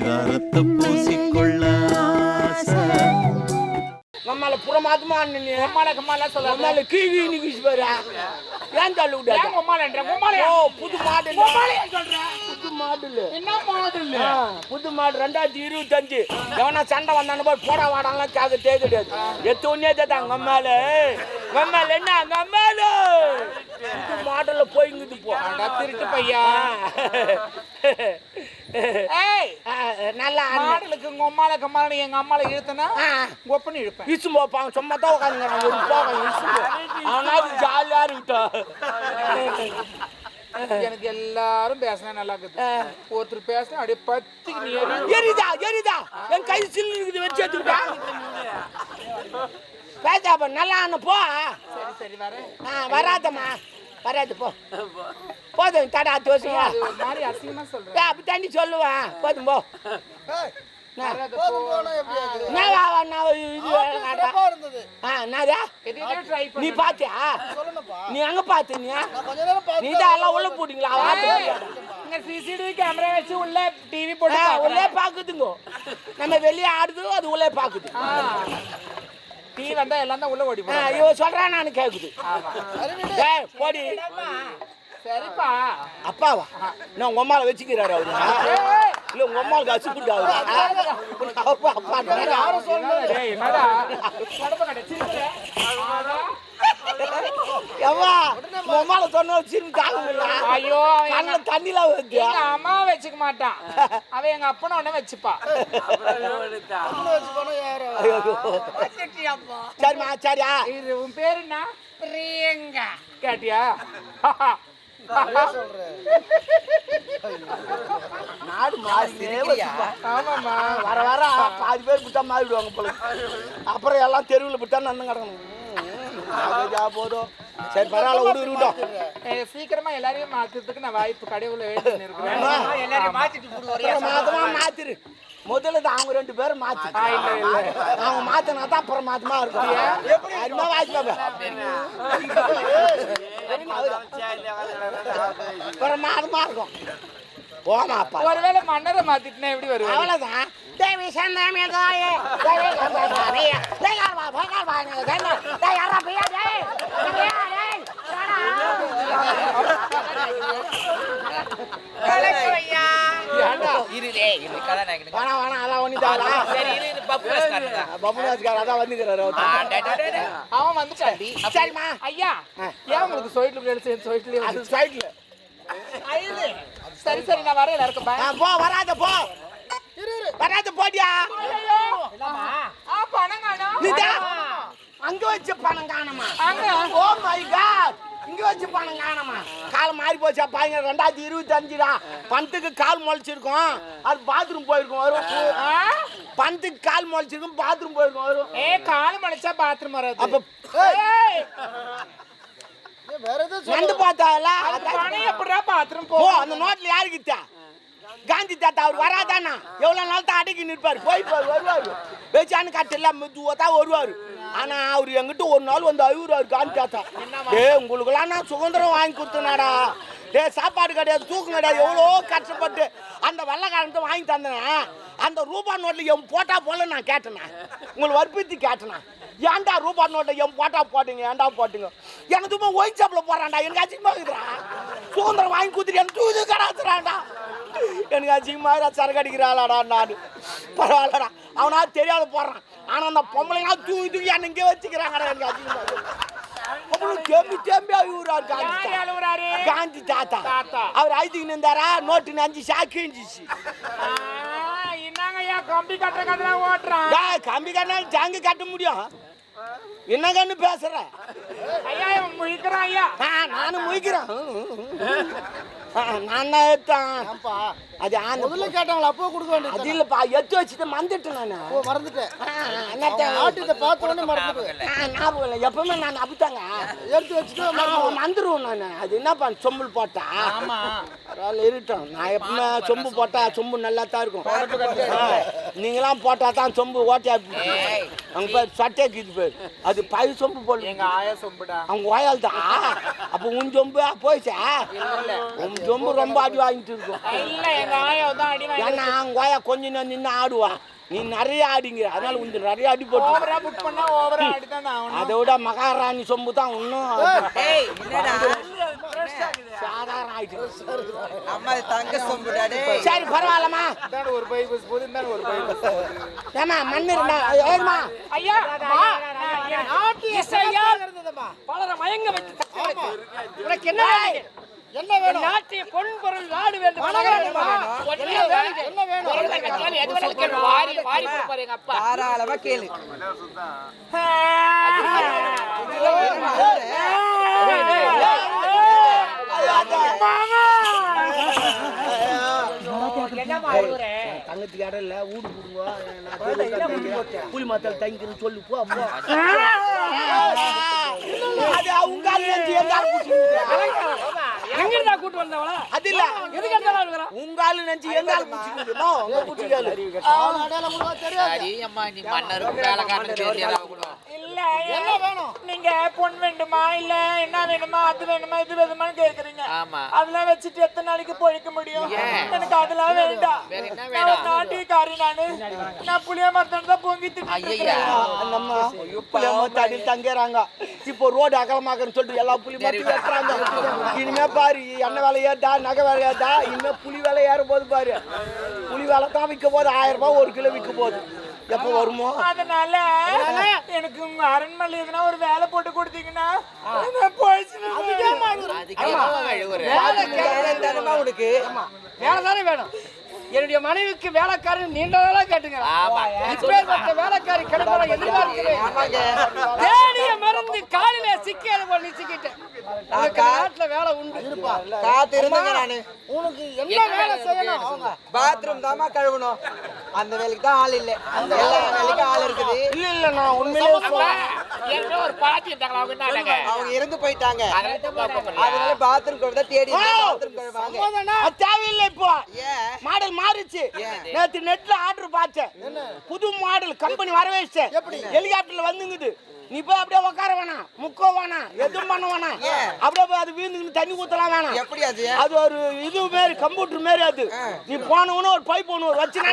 பரிதாரத்தை பூசிக்கொள்ள. நம்மள புறமாத்தமா நீ உம்மால கம்மால சொல்ல நம்மள கீழி நிக்கிச்சு பாரு. ஏன் தள்ளி விடாத ஏன் உம்மாலன்ற உம்மால ஓ புது மாடு இல்ல. உம்மால ஏன் சொல்ற? புது மாடு இல்ல. என்ன மாடல்? புது மாடு ரெண்டாயிரத்தி இருபத்தஞ்சு. எவனா சண்டை வந்தானு போய் போடா வாடாலாம் கேட்கத்தே கிடையாது எத்து ஒன்னே தான் கம்மால கம்மால என்ன? கம்மால புது மாடல போய்ங்குது போ. அடா திருட்டு பையா. நல்லா. மாடலுக்கு உங்க உம்மால கம்மால எங்க அம்மால இழுத்தனா ஒப்பனி இழுப்பேன். இசும் போப்பான் சும்மா தான் உட்காந்துங்கிறான் ஒரு போவான் இசும் அவனாவது ஜாலியா எனக்கு எல்லாரும் பேசினா நல்லா இருக்குது. ஒருத்தர் பேசினா அப்படியே பத்துக்கு நீ எரிதா எரிதா. என் கை சில்லு இருக்குது வச்சு எடுத்துக்கிட்டா. பேசாப்ப நல்லா போ. சரி சரி வரேன். ஆ வராதம்மா. வராது போ. போதும் தடா ஏ அப்படி தண்ணி சொல்லுவேன் போதும் போ. நீ பாத்தியா? நீ எங்க பாத்து நீ எல்லாம் உள்ள போட்டீங்களா இங்க சிசிடிவி கேமரா வச்சு உள்ள டிவி போட்டு உள்ளே பாக்குதுங்க நம்ம வெளியே ஆடுது அது உள்ளே பாக்குது டிவி வந்தா எல்லாம் தான் உள்ள ஓடி போறாங்க. இவ சொல்றான் நான் கேக்குது ஏய், போடி. சரிப்பா. அப்பாவா? நான் உங்க அம்மாவை வச்சுக்கிறாரு அவரு? இல்ல உங்க அம்மாவுக்கு அசுப்பிட்டு அவரு அப்பா அப்பா டேய், என்னடா? உங்க அம்மாவை சொன்ன சிரிப்பு தாங்க ஐயோ கண்ணில் தண்ணில எங்க அம்மா வச்சுக்க மாட்டான். அவ எங்க அப்பன உடனே வச்சுப்பா. சரிம்மா சரியா. இது உன் பேரு என்ன? பிரியங்கா. கேட்டியா? நாடு. ஆமாம்மா. வர வர பாதி பேர் விட்டா மாறிடுவாங்க போல. அப்புறம் எல்லாம் தெருவில் விட்டா நன்னு கிடக்கணும் போதும் சரி பரவாயில்ல விடு ஏய், சீக்கிரமா எல்லாரையும் மாத்துறதுக்கு நான் வாய்ப்பு கடவுள வேண்டி இருக்கிறேன் அப்புறம் மாதமா மாத்திரு. முதல்ல தான் அவங்க ரெண்டு பேரும் மாத்து. ஆ, இல்ல, இல்ல. அவங்க மாத்தினா தான் அப்புறம் மாத்தமா இருக்கும். அருமா வாய்ப்பு அப்புறம் மாதமா இருக்கும். போமா அப்பா. ஒருவேளை மன்னரை மாத்திட்டுனா எப்படி வருவாரு? அவ்வளவுதான். தேவி சந்தாமிய தாயே. தேவி கந்தாமிய தேய் யாரா பகல் வாங்க தேய் தேய் யாரா பியா தேய் பியா தேய் ஏண்டா? வேணா வேணா அதான் ஒண்ணுதாடா பப்புனாஜ்கார் அதான் வந்துக்கிறாரு அவரு. அவன் வந்துட்டாடி சரிம்மா. ஐயா ஏன் உங்களுக்கு அது சைடுல சரி சரி நான் வரேன் எல்லாருக்கும். பாய் போ வராத போ. வராத போடியா. ஆ பணம் காணோம். நீதா. அங்க வச்ச பணம் காணமா அங்க. ஓ மை காட் இங்க வச்சு பணம் காணமா கால் மாறி போச்சா பாருங்க ரெண்டாயிரத்தி இருபத்தி அஞ்சுடா பணத்துக்கு கால் முளைச்சிருக்கும். அது பாத்ரூம் போயிருக்கும் வரும். ஆ? பணத்துக்கு கால் முளைச்சிருக்கும் பாத்ரூம் போயிருக்கும் வரும். ஏ கால் மலைச்சா பாத்ரூம் வராது. அப்ப நண்டு பார்த்தால பாத்ரூம் போ அந்த நோட்ல யாருக்கு இத்தா? காந்தி தாத்தா அவர் வராதானா? எவ்வளவு நாள் தான் அடக்கி நிற்பாரு? போய் வருவாரு. பேச்சான்னு கட்டல மெதுவா தான் வருவாரு. ஆனா அவர் எங்கிட்ட ஒரு நாள் வந்து அழுகுறாரு காந்தி தாத்தா. டே உங்களுக்கெல்லாம் நான் சுதந்திரம் வாங்கி கொடுத்தனாடா. டே சாப்பாடு கிடையாது தூக்கம் கிடையாது எவ்வளோ கஷ்டப்பட்டு அந்த வெள்ளக்காரன்ட்டு வாங்கி தந்தேன்? அந்த ரூபா நோட்டில் என் போட்டா போல நான் கேட்டேனே? உங்களை வற்புறுத்தி கேட்டேனே? ஏன்டா ரூபா நோட்டில் என் போட்டா போட்டீங்க ஏன்டா போட்டீங்க? எனக்கு சும்மா ஒயின் ஷாப்பில் போடுறான்டா எனக்கு அசிங்கமாக இருக்குதுடா. சுதந்திரம் வாங்கி கொடுத்துட்டு எனக்கு தூது கடாத்துறான்டா எனக்கு அசிங்கமாக சரக்கு அடிக்கிறாளாடா நான். பரவாயில்லடா. அவனா தெரியாத போடுறான் ஆனால் அந்த பொம்பளைங்க தூக்கி தூக்கி என்ன இங்கே வச்சுக்கிறாங்கடா எனக்கு அசிங்கமாக அப்புறம் தேம்பி தேம்பி அழுகுறாரு காந்தி தாத்தா. அவர் அழுதுக்கு நின்றாரா நோட்டு அஞ்சு சாக்கு இருந்துச்சு கம்பி கட்டுற கதை ஓட்டுறான்? கம்பி கண்ணால் ஜாங்கு கட்ட முடியும். என்ன கண்ணு பேசுற ஐயா முழிக்கிறான் ஐயா. நானும் முழிக்கிறேன். நான் தான் அது ஆந்த முதல்ல கேட்டாங்களா அப்போ கொடுக்க வேண்டியது அது இல்லப்பா எடுத்து வச்சுட்டு மறந்துட்டேன் நான். ஓ மறந்துட்டேன். என்னத்த? ஆட்டு பார்த்த உடனே மறந்துட்டேன். ஞாபகம் இல்லை. எப்பவுமே நான் அப்படித்தாங்க. எடுத்து வச்சுட்டு வந்துருவேன் நான். அது என்னப்பா சொம்புல் போட்டா? ஆமா. இருக்கட்டும் நான் எப்பவுமே சொம்பு போட்டா சொம்பு. நல்லா தான் இருக்கும். நீங்களாம் போட்டா தான் சொம்பு ஓட்டியா அங்க போய் சட்டை கீது போய் அது பை சொம்பு போடல ஆயா சொம்பு அவங்க வாயால் தான் அப்போ உன் சொம்பு போயிச்சா? உன் சொம்பு ரொம்ப அடி வாங்கிட்டு இருக்கும். ஏன்னா அவங்க வாயா கொஞ்ச நேரம் நின்று ஆடுவா. நீ நிறைய ஆடிங்க. அதனால உனக்கு நிறைய அடி போட்டு அதை விட மகாராணி சொம்பு தான் இன்னும் சாதாரண ஆயிட்டு அம்மா தங்க சொம்புடா டேய். சரி பரவாயில்லம்மா. இந்தாண்ட ஒரு பை பஸ் போகுது இந்தாண்ட ஒரு பை பஸ் ஏமா மண்ணு இருந்தா ஏமா ஐயா மா, நாட்டிய இசையால் பலரை மயங்க வைத்து உனக்கு என்ன வேணும்? என்ன வேணும்? நாட்டிய பொன்பொருள் நாடு வேண்டும்? என்ன வேணும்? தாராளமா கேளு. தங்கத்துக்கு இடம் இல்ல ஊடு போடுங்க புலி சொல்லு போ அது அவங்க கூட்டு வந்தவளா அது இல்ல எதுக்கு எடுத்தாலும் உங்க ஆளு நினைச்சு எங்க ஆளு இல்ல. என்ன வேணும்? நீங்க பொன் வேண்டுமா? இல்ல என்ன வேணுமா? அது வேணுமா? இது வேணுமான்னு கேக்குறீங்க. ஆமா. அதெல்லாம் வச்சுட்டு எத்தனை நாளைக்கு பொழைக்க முடியும்? எனக்கு அதெல்லாம் வேண்டாம். வேற என்ன நான் நானு. நான் புளிய மரத்தான் தான் பொங்கி திட்டு ஐயா நம்ம புளிய மரத்தடியில் தங்குறாங்க. இப்போ ரோடு அகலமாக்குன்னு சொல்லிட்டு எல்லா புலி மரத்தையும் வெட்டுறாங்க. இனிமே பாரு எண்ணெய் வேலை ஏறுதா நகை வேலை ஏறுதா? இனிமே புலி வேலை ஏறும் போது பாரு. புலி வேலை தான் விற்க போது ஆயிரம் ரூபாய் ஒரு கிலோ விற்க போகுது. எப்போ வருமோ? அதனால எனக்கு உங்க அரண்மனை எதுனா ஒரு வேலை போட்டு கொடுத்தீங்கன்னா நான் போயிடுச்சு வேலை. தானே வேணும். என்னுடைய மனைவிக்கு வேலைக்காரன் நீண்ட நாளா கேட்டுங்க. இப்பேற்பட்ட வேலைக்காரி கிடைப்பட எதிர்பார்க்கிறேன். தேடிய மருந்து காலில சிக்கியது போல நீ சிக்கிட்டேன் நாட்டுல வேலை உண்டு. காத்து இருந்தங்க நானு. உனக்கு என்ன வேலை செய்யணும்? அவங்க பாத்ரூம் தாமா கழுவணும். அந்த வேலைக்கு தான் ஆள் இல்ல. எல்லா வேலைக்கும் ஆள் இருக்குது. இல்ல இல்ல நான் உண்மையிலே சொல்றேன். ஏற்கனவே ஒரு பாட்டி இருந்தாங்க அவங்க இறந்து போயிட்டாங்க. அதனால பாத்ரூம் தேடி தேவையில்லை இப்போ. மாடல் மாறிச்சு. நேத்து நெட்ல ஆர்டர் பார்த்தேன். புது மாடல் கம்பெனி வர வச்சேன் ஹெலிகாப்டர்ல வந்துங்குது. நீ போய் அப்படியே உட்கார வேணாம். முக்க வேணாம். எதுவும் பண்ண வேணாம்? அப்படியே போய் அது வீந்துக்கு தண்ணி ஊத்தலாம் வேணாம். எப்படி அது? அது ஒரு இது மாரி கம்ப்யூட்டர் மாரி அது. நீ போனவன ஒரு பைப் ஒன்று ஒரு வச்சுனா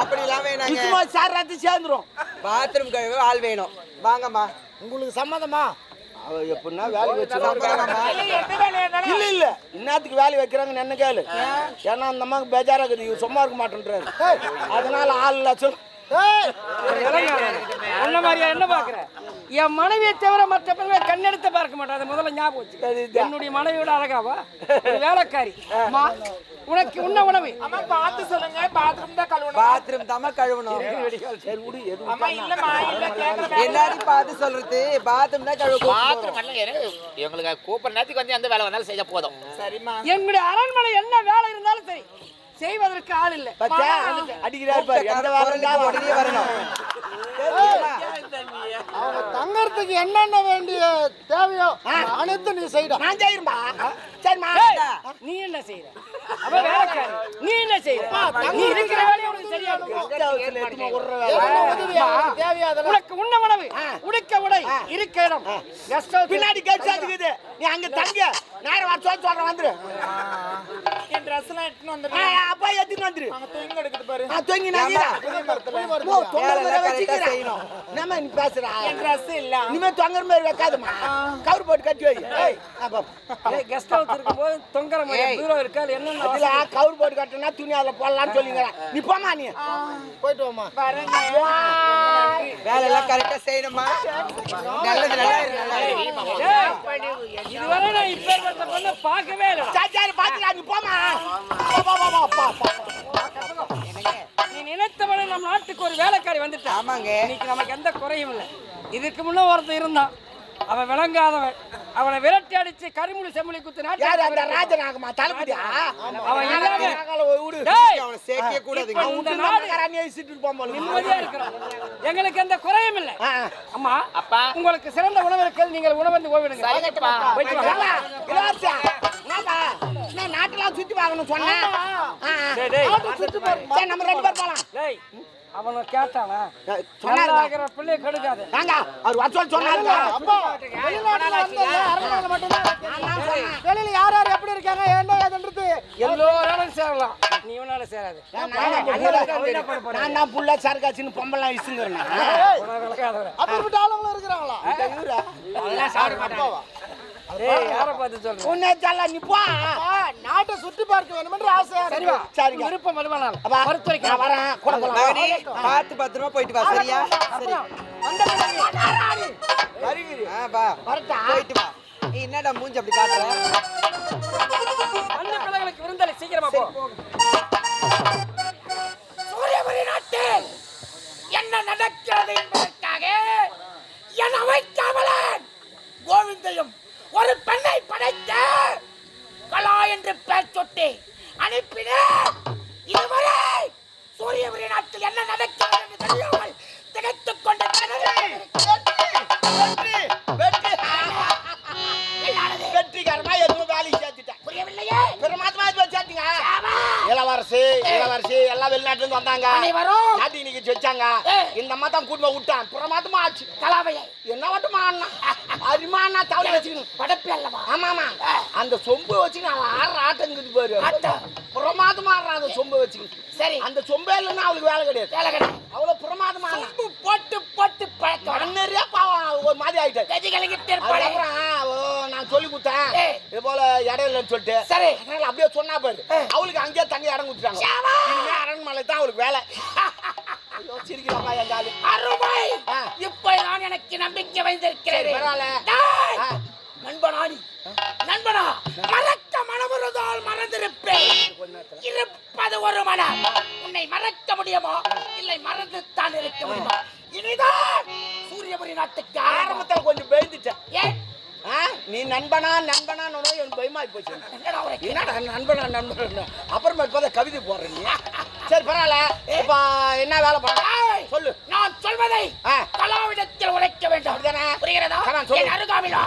அப்படி எல்லாம் வேணாங்க. நிசுமா சார் ராத்து சேர்ந்துரும். பாத்ரூம் கழுவ ஆள் வேணும். வாங்கம்மா. உங்களுக்கு சம்மதமா? அவ எப்படின்னா வேலை வச்சிருக்காங்க இல்ல இல்ல இன்னத்துக்கு வேலை வைக்கிறாங்கன்னு என்ன கேளு. ஏன்னா அந்த அம்மாவுக்கு பேஜாரா இருக்குது. சும்மா இருக்க மாட்டேன்றாரு. அதனால ஆள் இல்ல அந்த மாதிரியா என்ன பாக்குற என் மனைவியை தவிர மற்ற பெண்களை கண்ணெடுத்து பார்க்க மாட்டேன். அதை முதல்ல ஞாபகம் வச்சு. என்னுடைய மனைவியோட அழகாவா? வேலைக்காரி. அம்மா, உனக்கு உண்ண உணவு. அம்மா பார்த்து சொல்லுங்க. பாத்ரூம் தான் கழுவணும். பாத்ரூம் தாமா கழுவணும். சரி விடு எதுவும் அம்மா இல்லம்மா இல்ல கேக்குற எல்லாரும் பார்த்து சொல்றது. பாத்ரூம் தான் கழுவ பாத்ரூம் எல்லாம் எங்களுக்கு கூப்பிட நேரத்துக்கு வந்து எந்த வேலை வந்தாலும் செய்ய போதும். சரிம்மா. என்னுடைய அரண்மனை என்ன வேலை இருந்தாலும் சரி. செய்வதற்கு ஆள் இல்லை. பச்சா அடிக்கிறாரு பாரு. இருந்தாலும் உடனே வரணும். அவங்க தங்கறதுக்கு என்னென்ன வேண்டிய தேவையோ அனைத்து நீ செய்யணும் நான் செய்யும்பா சரிம்மா. நீ என்ன செய்யற அவ வேலைக்காரி. நீ என்ன செய்யற நீ இருக்கிற வேலையை உனக்கு சரியா இருக்கு விடுற வேலை. தேவையோ உனக்கு உண்ண உணவு உடுக்க உடை. இருக்க இடம். பின்னாடி கேட்டு இருக்குது நீ அங்க தங்க. நேரம் வர சொல்லி சொல்றேன் வந்துரு. ட்ரெஸ் எல்லாம் எடுத்துன்னு ஆ, வந்துடுறேன் அப்பா எடுத்துன்னு வந்துரு. அங்க தூங்க எடுக்குது பாரு. ஆ, தொங்கி நாங்க வேலையெல்லாம் correct ஆ செய்யணும். என்னம்மா நீ பேசுறா? என் ட்ரெஸ் இல்ல. இனிமே தொங்குற மாதிரி வைக்காதம்மா. கவர் போட்டு கட்டி வை. ஏய், அப்பா. கெஸ்ட் ஹவுஸ் இருக்கும்போது தொங்குற மாதிரி பீரோ இருக்கா? அது என்னென்ன அதுல கவர் போட்டு கட்டினா துணி அதில் போடலாம்னு சொல்லிங்கிறேன் நீ போமா நீ. போயிட்டு வாமா வேலையெல்லாம் கரெக்டா செய்யணுமா நல்லது நல்லா இருக்கு. ஏய், இதுவரை நான் இப்பேற்பட்ட பொண்ணை பார்க்கவே இல்லை சாச்சாரி பாத்துக்கலாம் நீ போமா. நீ நினைத்தவனை நம் நாட்டுக்கு ஒரு வேலைக்காரி வந்துட்டான் ஆமாங்க. இன்னைக்கு நமக்கு எந்த குறையும் இல்லை. இதுக்கு முன்ன ஒருத்தன் இருந்தான். அவன் விளங்காதவன். அவனை விரட்டி அடிச்சு கரிமுடி செம்மொழி குத்து யாரு அந்த ராஜநாகமா? தளபதியா? அவன் டேய், அவனை சேர்க்கவே இந்த நாடு வச்சுட்டு இருப்பான் போல. நிம்மதியா இருக்கிறோம் எங்களுக்கு எந்த குறையும் இல்லை. அம்மா அப்பா. உங்களுக்கு சிறந்த உணவு இருக்கிறது நீங்கள் உணவந்து ஓய்விடுங்க. போயிட்டு வாங்க. நான் நாட்டுலாம் சுத்தி பார்க்கணும் சொன்னேன். சரி, நம்ம ரெண்டு பேர் போலாம். டேய், அவனை கேட்டானா? சொன்னாருக்கிற பிள்ளைய கெடுக்காது. அவர் சொன்னாருங்க. வெளியில யார் யார் எப்படி இருக்காங்க என்ன ஏதுன்றது எல்லோராலும் சேரலாம். நீ இவனால சேராது. நான் தான் புள்ள- நான் தான் புள்ள சரக்காச்சின்னு பொம்பளை இசுங்கிறேன் விளக்காதவன் அப்படிப்பட்ட ஆளுங்களும் இருக்கிறாங்களா? உன்னை சொல்ல நீ போ. நாட்டை சுற்றி பார்க்க வேண்டும் என்று ஆசையா சரி. விருப்பம் வருமானால் நான் வரேன். கூட பார்த்து பத்திரமா போயிட்டு வா சரியா? சரி. வருகிறேன் ஆ வா வரட்டா. போயிட்டு வா. நீ என்னடா மூஞ்சி அப்படி காட்டுற? அந்த பிள்ளைகளுக்கு விருந்தலை சீக்கிரமா போ. பெயர் சொட்டு. அனுப்பினேன் இதுவரை சூரியபுரி நாட்டில் என்ன நடக்கிறது என்று தெரியாமல் திகைத்துக் கொண்ட வெற்றிகரமா எதுவும் வேலைக்கு சேர்த்துட்டேன். புரியவில்லையே? பெருமாத்தமா இது சேர்த்தீங்க? இளவரசி இளவரசி எல்லாம் வெளிநாட்டுல இருந்து வந்தாங்க. அனைவரும் இன்னைக்கு வச்சாங்க இந்த மாதம் கூட்டு விட்டான். பிரமாதமா ஆச்சு. கலாவையை. என்ன மட்டுமா அண்ணா? அரிமாண்ணா தவளை வச்சுக்கணும். படப்பி அல்லவா? ஆமா ஆமா அந்த சொம்பு வச்சு நான் ஆடுற பாரு. ஆட்டம். பிரமாதமா ஆடுறான் அந்த சொம்பு வச்சுக்கிட்டு சரி. அந்த சொம்பே இல்லைன்னா அவளுக்கு வேலை கிடையாது. வேலை கிடையாது. அவ்வளவு பிரமாதமா. சொம்பு போட்டு போட்டு பழக்கம். பாவம் ஒரு மாதிரி ஆயிட்டேன். கதி கலங்கிட்டு ஓ, நான் சொல்லி கொடுத்தேன். இது போல இடம் இல்லைன்னு சொல்லிட்டு சரி. அதனால அப்படியே சொன்னா பாரு. அவளுக்கு அங்கேயே தண்ணி இடம் கொடுத்துட்டாங்க. அரண்மனை தான் அவளுக்கு வேலை. எங்க ஆளு அருமை! ஆ. இப்போதான் எனக்கு நம்பிக்கை பரவாயில்ல. டேய், ஆ. நண்பனாடி. நண்பனா மறக்க மனமுறுதால் மறந்திருப்பேன். இருப்பது ஒரு மனம். உன்னை மறக்க முடியுமா? இல்லை மறந்து தான் இருக்க முடியுமா? இனிதான் சூரியபுரி நாட்டுக்கு ஆரம்பத்தில் கொஞ்சம் ஆ, நீ நண்பனா நண்பனா எனக்கு பயமாகி போச்சு. என்னடா நண்பனா நண்பனா அப்புறமா இப்போ கவிதை போடுறேன் நீ. சரி பரவாயில்ல. இப்போ என்ன வேலை பண்ண சொல்லு. நான் சொல்வதை கலாவிடத்தில் உழைக்க வேண்டும். அப்படிதானே? புரிகிறதா? சொல்லுங்க அருகாமிலா